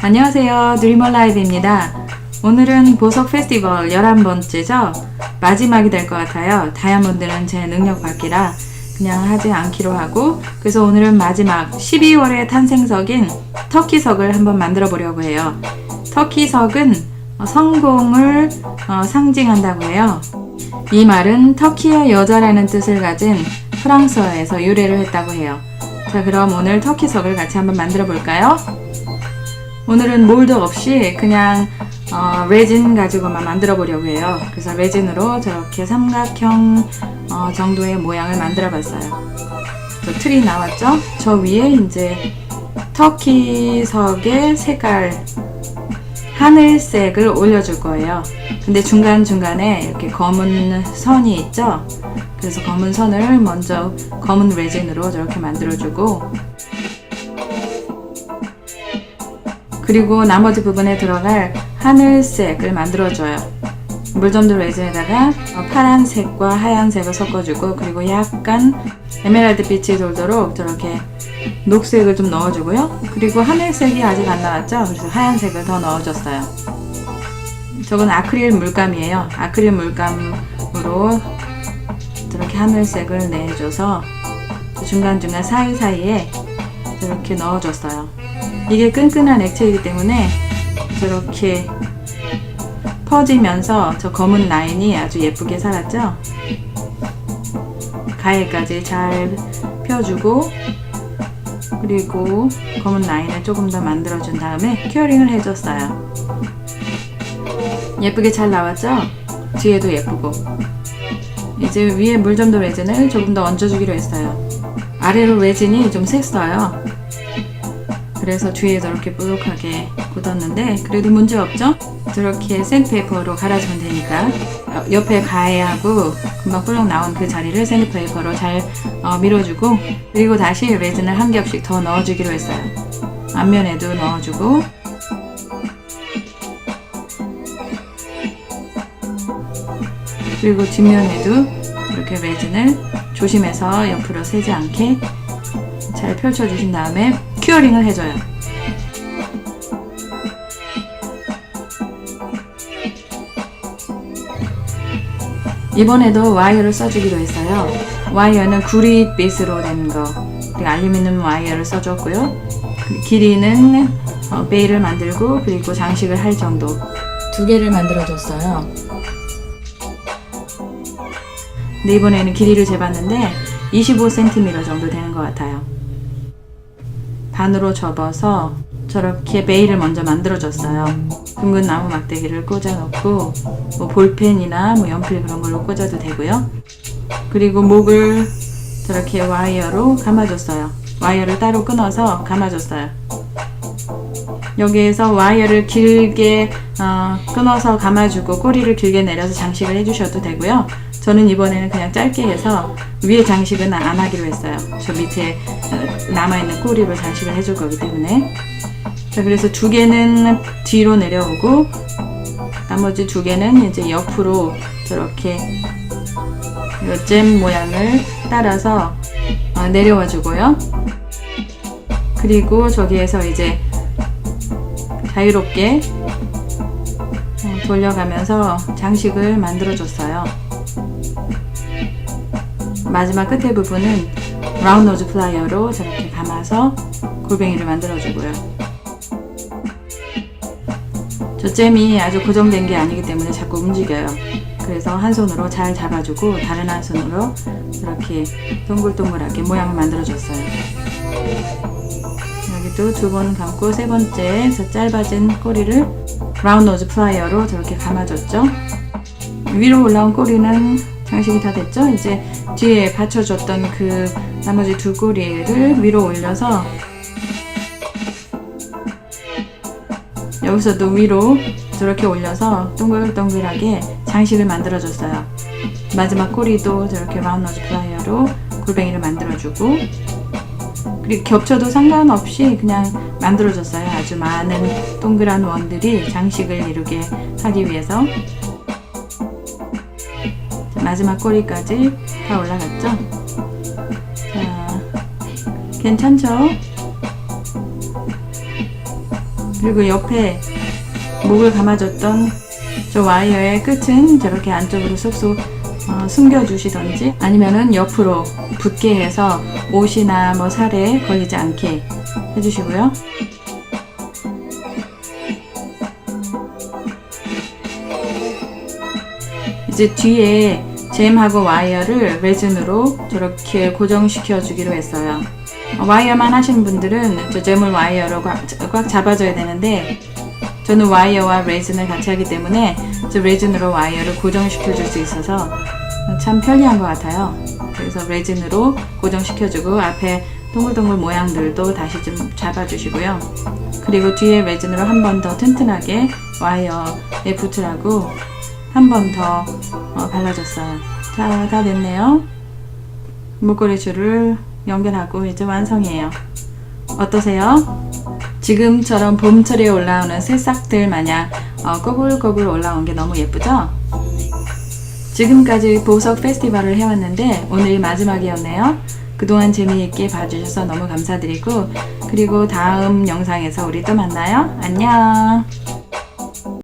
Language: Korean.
안녕하세요. 드리머 라이브입니다. 오늘은 보석 페스티벌 11번째죠? 마지막이 될 것 같아요. 다이아몬드는 제 능력 밖이라 그냥 하지 않기로 하고 그래서 오늘은 마지막 12월의 탄생석인 터키석을 한번 만들어 보려고 해요. 터키석은 어, 성공을 어, 상징한다고 해요. 이 말은 터키의 여자라는 뜻을 가진 프랑스어에서 유래를 했다고 해요. 자, 그럼 오늘 터키석을 같이 한번 만들어 볼까요? 오늘은 몰드 없이 그냥 어, 레진 가지고만 만들어 보려고 해요. 그래서 레진으로 저렇게 삼각형 어, 정도의 모양을 만들어 봤어요. 저 틀이 나왔죠? 저 위에 이제 터키석의 색깔 하늘색을 올려줄 거예요. 근데 중간중간에 이렇게 검은 선이 있죠? 그래서 검은 선을 먼저 검은 레진으로 저렇게 만들어주고 그리고 나머지 부분에 들어갈 하늘색을 만들어줘요. 물점도 레진에다가 어, 파란색과 하얀색을 섞어주고 그리고 약간 에메랄드 빛이 돌도록 저렇게 녹색을 좀 넣어주고요. 그리고 하늘색이 아직 안 나왔죠? 그래서 하얀색을 더 넣어줬어요. 저건 아크릴 물감이에요. 아크릴 물감으로 저렇게 하늘색을 내줘서 중간중간 사이사이에 저렇게 넣어줬어요. 이게 끈끈한 액체이기 때문에 저렇게 퍼지면서 저 검은 라인이 아주 예쁘게 살았죠? 가해까지 잘 펴주고 그리고 검은 라인을 조금 더 만들어준 다음에 큐어링을 해줬어요. 예쁘게 잘 나왔죠? 뒤에도 예쁘고 이제 위에 물점도 레진을 조금 더 얹어주기로 했어요. 아래로 레진이 좀 샜어요. 그래서 뒤에 저렇게 뾰족하게 굳었는데 그래도 문제 없죠? 저렇게 샌드페이퍼로 갈아주면 되니까 어, 옆에 가해하고 금방 뿔룩 나온 그 자리를 샌드페이퍼로 잘 어, 밀어주고 그리고 다시 레진을 한 겹씩 더 넣어주기로 했어요. 앞면에도 넣어주고 그리고 뒷면에도 이렇게 레진을 조심해서 옆으로 새지 않게 잘 펼쳐주신 다음에 큐어링을 해줘요. 이번에도 와이어를 써주기로 했어요. 와이어는 구릿빛으로 된 거, 그리고 알루미늄 와이어를 써줬고요. 그 길이는 어, 베일을 만들고 그리고 장식을 할 정도 두 개를 만들어줬어요. 근데 이번에는 길이를 재봤는데 25cm 정도 되는 것 같아요. 반으로 접어서 저렇게 베일을 먼저 만들어줬어요. 둥근 나무 막대기를 꽂아놓고 뭐 볼펜이나 뭐 연필 그런 걸로 꽂아도 되고요. 그리고 목을 저렇게 와이어로 감아줬어요. 와이어를 따로 끊어서 감아줬어요. 여기에서 와이어를 길게 어, 끊어서 감아주고 꼬리를 길게 내려서 장식을 해주셔도 되고요. 저는 이번에는 그냥 짧게 해서 위에 장식은 안 하기로 했어요. 저 밑에 어, 남아있는 꼬리로 장식을 해줄 거기 때문에. 자, 그래서 두 개는 뒤로 내려오고 나머지 두 개는 이제 옆으로 저렇게 잼 모양을 따라서 어, 내려와 주고요. 그리고 저기에서 이제 자유롭게 어, 돌려가면서 장식을 만들어 줬어요. 마지막 끝에 부분은 라운드 노즈 플라이어로 저렇게 감아서 골뱅이를 만들어 주고요. 저 잼이 아주 고정된 게 아니기 때문에 자꾸 움직여요. 그래서 한 손으로 잘 잡아주고 다른 한 손으로 이렇게 동글동글하게 모양을 만들어 줬어요. 여기도 두 번 감고 세 번째 저 짧아진 꼬리를 라운드 노즈 플라이어로 저렇게 감아줬죠. 위로 올라온 꼬리는 장식이 다 됐죠? 이제 뒤에 받쳐줬던 그 나머지 두 꼬리를 위로 올려서 여기서도 위로 저렇게 올려서 동글동글하게 장식을 만들어줬어요. 마지막 꼬리도 저렇게 라운드 플라이어로 골뱅이를 만들어주고 그리고 겹쳐도 상관없이 그냥 만들어줬어요. 아주 많은 동그란 원들이 장식을 이루게 하기 위해서 자, 마지막 꼬리까지 다 올라갔죠? 자, 괜찮죠? 그리고 옆에 목을 감아줬던 저 와이어의 끝은 저렇게 안쪽으로 쏙쏙 어, 숨겨주시던지 아니면은 옆으로 붙게 해서 옷이나 뭐 살에 걸리지 않게 해주시고요. 이제 뒤에 잼하고 와이어를 레진으로 저렇게 고정시켜 주기로 했어요. 어, 와이어만 하시는 분들은 저 잼을 와이어로 꽉, 꽉 잡아줘야 되는데 저는 와이어와 레진을 같이 하기 때문에 저 레진으로 와이어를 고정시켜 줄 수 있어서 참 편리한 것 같아요. 그래서 레진으로 고정시켜주고 앞에 동글동글 모양들도 다시 좀 잡아주시고요. 그리고 뒤에 레진으로 한 번 더 튼튼하게 와이어에 붙으라고 한 번더 어, 발라줬어요. 자, 다 됐네요. 목걸이 줄을 연결하고 이제 완성이에요. 어떠세요? 지금처럼 봄철에 올라오는 새싹들 마냥 어, 꼬불꼬불 올라온 게 너무 예쁘죠? 지금까지 보석 페스티벌을 해왔는데 오늘이 마지막이었네요. 그동안 재미있게 봐주셔서 너무 감사드리고 그리고 다음 영상에서 우리 또 만나요. 안녕.